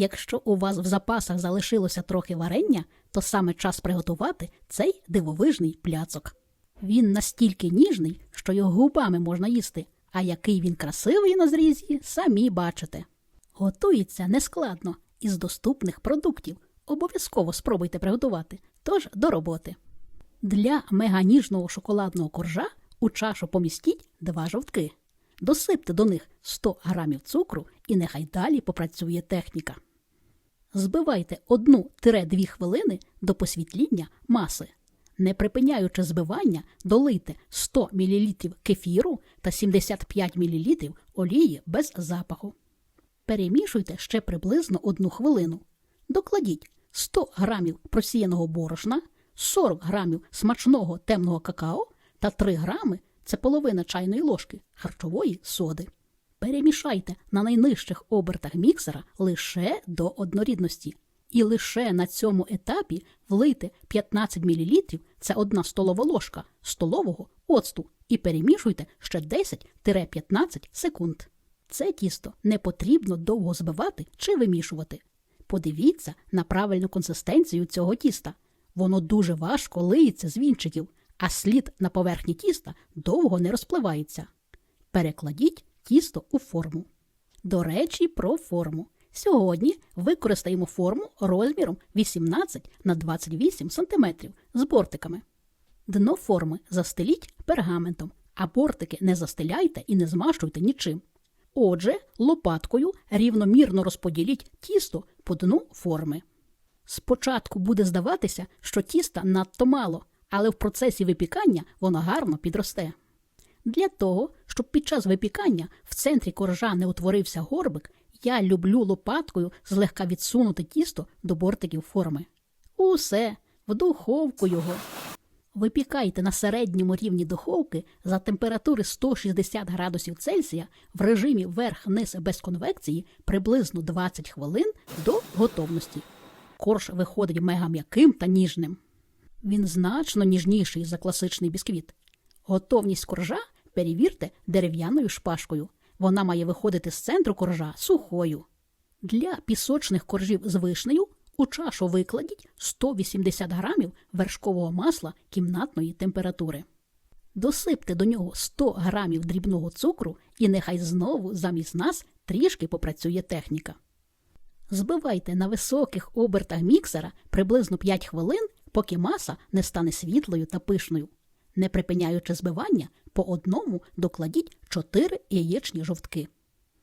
Якщо у вас в запасах залишилося трохи варення, то саме час приготувати цей дивовижний пляцок. Він настільки ніжний, що його губами можна їсти, а який він красивий на зрізі, самі бачите. Готується нескладно із доступних продуктів. Обов'язково спробуйте приготувати. Тож до роботи. Для меганіжного шоколадного коржа у чашу помістіть два жовтки. Досипте до них 100 грамів цукру і нехай далі попрацює техніка. Збивайте 1-2 хвилини до посвітління маси. Не припиняючи збивання, долийте 100 мл кефіру та 75 мл олії без запаху. Перемішуйте ще приблизно 1 хвилину. Докладіть 100 грамів просіяного борошна, 40 грамів смачного темного какао та 3 грами це половина чайної ложки харчової соди. Перемішайте на найнижчих обертах міксера лише до однорідності. І лише на цьому етапі влийте 15 мл це 1 столова ложка столового оцту і перемішуйте ще 10-15 секунд. Це тісто не потрібно довго збивати чи вимішувати. Подивіться на правильну консистенцію цього тіста. Воно дуже важко лиється з вінчиків, а слід на поверхні тіста довго не розпливається. Перекладіть тісто у форму. До речі, про форму. Сьогодні використаємо форму розміром 18 на 28 см з бортиками. Дно форми застеліть пергаментом, а бортики не застеляйте і не змащуйте нічим. Отже, лопаткою рівномірно розподіліть тісто по дну форми. Спочатку буде здаватися, що тіста надто мало, але в процесі випікання воно гарно підросте. Для того, щоб під час випікання в центрі коржа не утворився горбик, я люблю лопаткою злегка відсунути тісто до бортиків форми. Усе, в духовку його. Випікайте на середньому рівні духовки за температури 160 градусів Цельсія в режимі верх-низ без конвекції приблизно 20 хвилин до готовності. Корж виходить мега м'яким та ніжним. Він значно ніжніший за класичний бісквіт. Готовність коржа перевірте дерев'яною шпажкою. Вона має виходити з центру коржа сухою. Для пісочних коржів з вишнею у чашу викладіть 180 грамів вершкового масла кімнатної температури. Досипте до нього 100 грамів дрібного цукру і нехай знову замість нас трішки попрацює техніка. Збивайте на високих обертах міксера приблизно 5 хвилин, поки маса не стане світлою та пишною. Не припиняючи збивання, по одному докладіть 4 яєчні жовтки.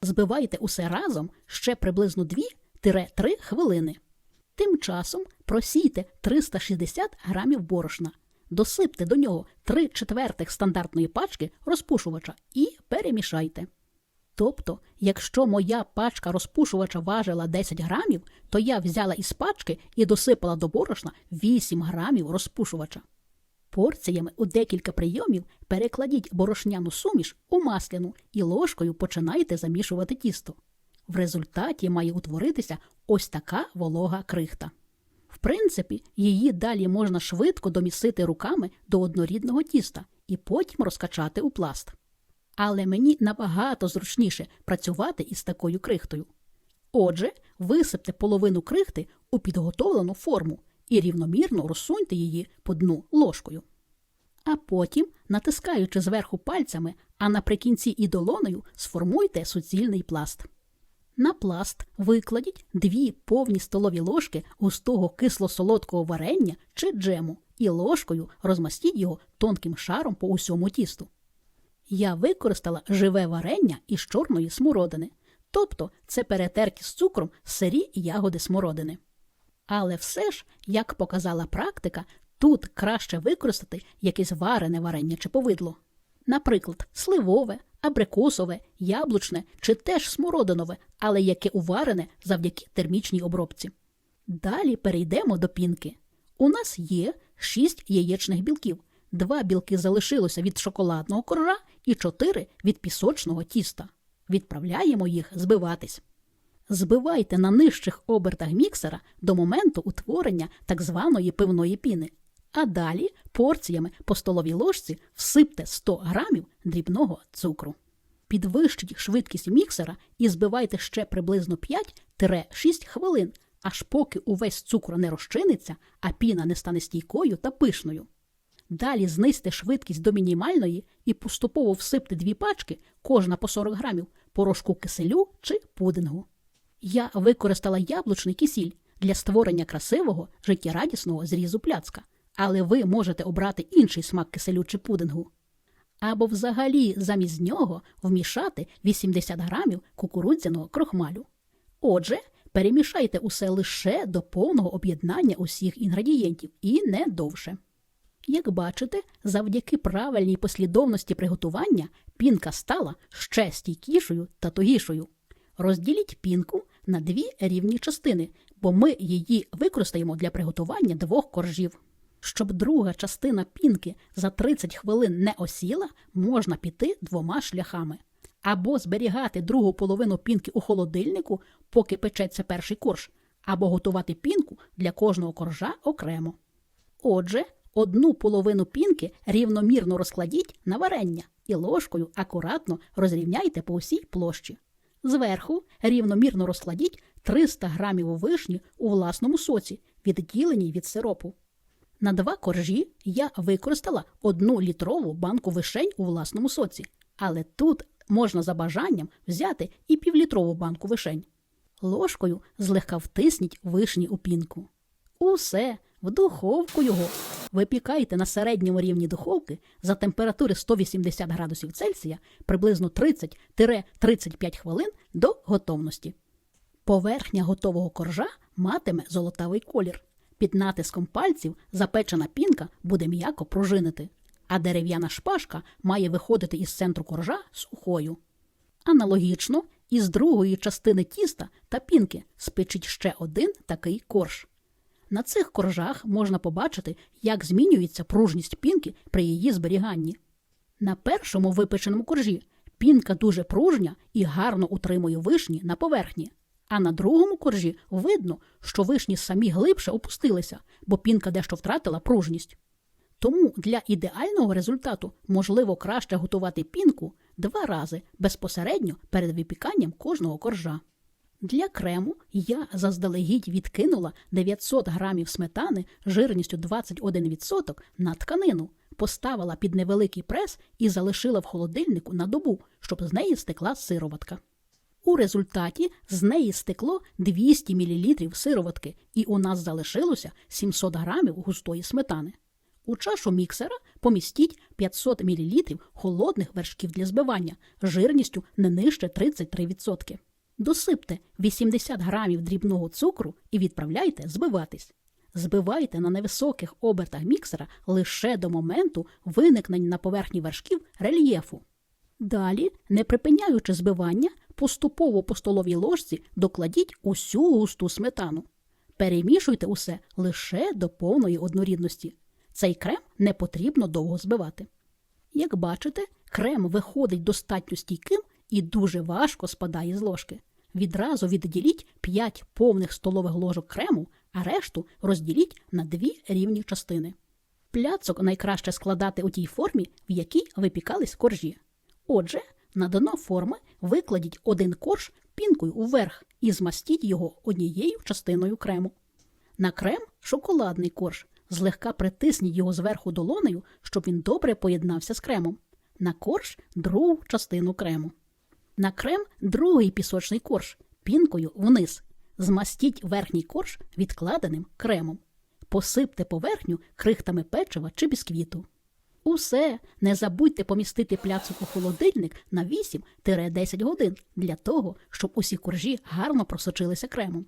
Збивайте усе разом ще приблизно 2-3 хвилини. Тим часом просійте 360 грамів борошна, досипте до нього 3 четвертих стандартної пачки розпушувача і перемішайте. Тобто, якщо моя пачка розпушувача важила 10 грамів, то я взяла із пачки і досипала до борошна 8 грамів розпушувача. Порціями у декілька прийомів перекладіть борошняну суміш у масляну і ложкою починайте замішувати тісто. В результаті має утворитися ось така волога крихта. В принципі, її далі можна швидко домісити руками до однорідного тіста і потім розкачати у пласт. Але мені набагато зручніше працювати із такою крихтою. Отже, висипте половину крихти у підготовлену форму і рівномірно розсуньте її по дну ложкою. А потім, натискаючи зверху пальцями, а наприкінці і долоною, сформуйте суцільний пласт. На пласт викладіть дві повні столові ложки густого кисло-солодкого варення чи джему і ложкою розмастіть його тонким шаром по усьому тісту. Я використала живе варення із чорної смородини, тобто це перетерті з цукром сирі ягоди смородини. Але все ж, як показала практика, тут краще використати якесь варене варення чи повидло. Наприклад, сливове, абрикосове, яблучне чи теж смородинове, але яке уварене завдяки термічній обробці. Далі перейдемо до пінки. У нас є 6 яєчних білків. Два білки залишилося від шоколадного коржа і 4 від пісочного тіста. Відправляємо їх збиватись. Збивайте на нижчих обертах міксера до моменту утворення так званої пивної піни, а далі порціями по столовій ложці всипте 100 грамів дрібного цукру. Підвищіть швидкість міксера і збивайте ще приблизно 5-6 хвилин, аж поки увесь цукор не розчиниться, а піна не стане стійкою та пишною. Далі знизьте швидкість до мінімальної і поступово всипте дві пачки, кожна по 40 грамів, порошку киселю чи пудингу. Я використала яблучний кисіль для створення красивого, життєрадісного зрізу пляцка, але ви можете обрати інший смак киселю чи пудингу. Або взагалі замість нього вмішати 80 грамів кукурудзяного крохмалю. Отже, перемішайте усе лише до повного об'єднання усіх інгредієнтів і не довше. Як бачите, завдяки правильній послідовності приготування пінка стала ще стійкішою та тугішою. Розділіть пінку на дві рівні частини, бо ми її використаємо для приготування двох коржів. Щоб друга частина пінки за 30 хвилин не осіла, можна піти двома шляхами. Або зберігати другу половину пінки у холодильнику, поки печеться перший корж, або готувати пінку для кожного коржа окремо. Отже, одну половину пінки рівномірно розкладіть на варення і ложкою акуратно розрівняйте по усій площі. Зверху рівномірно розкладіть 300 грамів вишні у власному соці, відділеній від сиропу. На два коржі я використала одну літрову банку вишень у власному соці, але тут можна за бажанням взяти і півлітрову банку вишень. Ложкою злегка втисніть вишні у пінку. Усе в духовку його. Випікайте на середньому рівні духовки за температури 180 градусів Цельсія приблизно 30-35 хвилин до готовності. Поверхня готового коржа матиме золотавий колір. Під натиском пальців запечена пінка буде м'яко пружинити, а дерев'яна шпажка має виходити із центру коржа сухою. Аналогічно, із другої частини тіста та пінки спечіть ще один такий корж. На цих коржах можна побачити, як змінюється пружність пінки при її зберіганні. На першому випеченому коржі пінка дуже пружня і гарно утримує вишні на поверхні. А на другому коржі видно, що вишні самі глибше опустилися, бо пінка дещо втратила пружність. Тому для ідеального результату можливо краще готувати пінку два рази безпосередньо перед випіканням кожного коржа. Для крему я заздалегідь відкинула 900 грамів сметани жирністю 21% на тканину, поставила під невеликий прес і залишила в холодильнику на добу, щоб з неї стекла сироватка. У результаті з неї стекло 200 мл сироватки, і у нас залишилося 700 грамів густої сметани. У чашу міксера помістіть 500 мл холодних вершків для збивання жирністю не нижче 33%. Досипте 80 грамів дрібного цукру і відправляйте збиватись. Збивайте на невисоких обертах міксера лише до моменту виникнення на поверхні вершків рельєфу. Далі, не припиняючи збивання, поступово по столовій ложці докладіть усю густу сметану. Перемішуйте усе лише до повної однорідності. Цей крем не потрібно довго збивати. Як бачите, крем виходить достатньо стійким і дуже важко спадає з ложки. Відразу відділіть 5 повних столових ложок крему, а решту розділіть на дві рівні частини. Пляцок найкраще складати у тій формі, в якій випікались коржі. Отже, на дно форми викладіть один корж пінкою вверх і змастіть його однією частиною крему. На крем шоколадний корж. Злегка притисніть його зверху долонею, щоб він добре поєднався з кремом. На корж другу частину крему. На крем другий пісочний корж пінкою вниз. Змастіть верхній корж відкладеним кремом. Посипте поверхню крихтами печива чи бісквіту. Усе не забудьте помістити пляцок у холодильник на 8-10 годин для того, щоб усі коржі гарно просочилися кремом.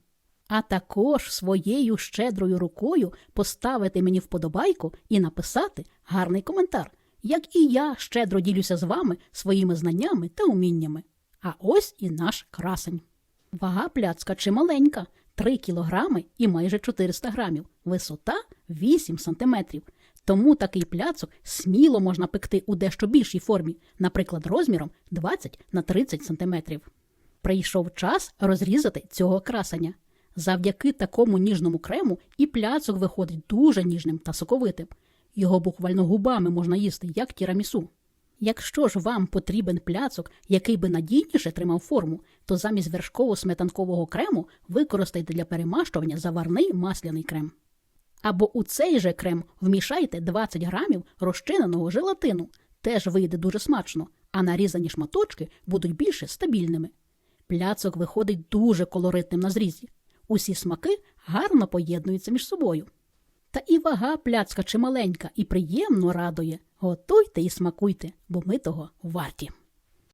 А також своєю щедрою рукою поставити мені вподобайку і написати гарний коментар, як і я щедро ділюся з вами своїми знаннями та уміннями. А ось і наш красень. Вага пляцка чималенька 3 кілограми і майже 400 грамів, висота 8 сантиметрів. Тому такий пляцок сміло можна пекти у дещо більшій формі, наприклад, розміром 20 на 30 сантиметрів. Прийшов час розрізати цього красення. Завдяки такому ніжному крему і пляцок виходить дуже ніжним та соковитим. Його буквально губами можна їсти, як тірамісу. Якщо ж вам потрібен пляцок, який би надійніше тримав форму, то замість вершково-сметанкового крему використайте для перемащування заварний масляний крем. Або у цей же крем вмішайте 20 грамів розчиненого желатину. Теж вийде дуже смачно, а нарізані шматочки будуть більше стабільними. Пляцок виходить дуже колоритним на зрізі. Усі смаки гарно поєднуються між собою. Та і вага пляцка чималенька і приємно радує. Готуйте і смакуйте, бо ми того варті.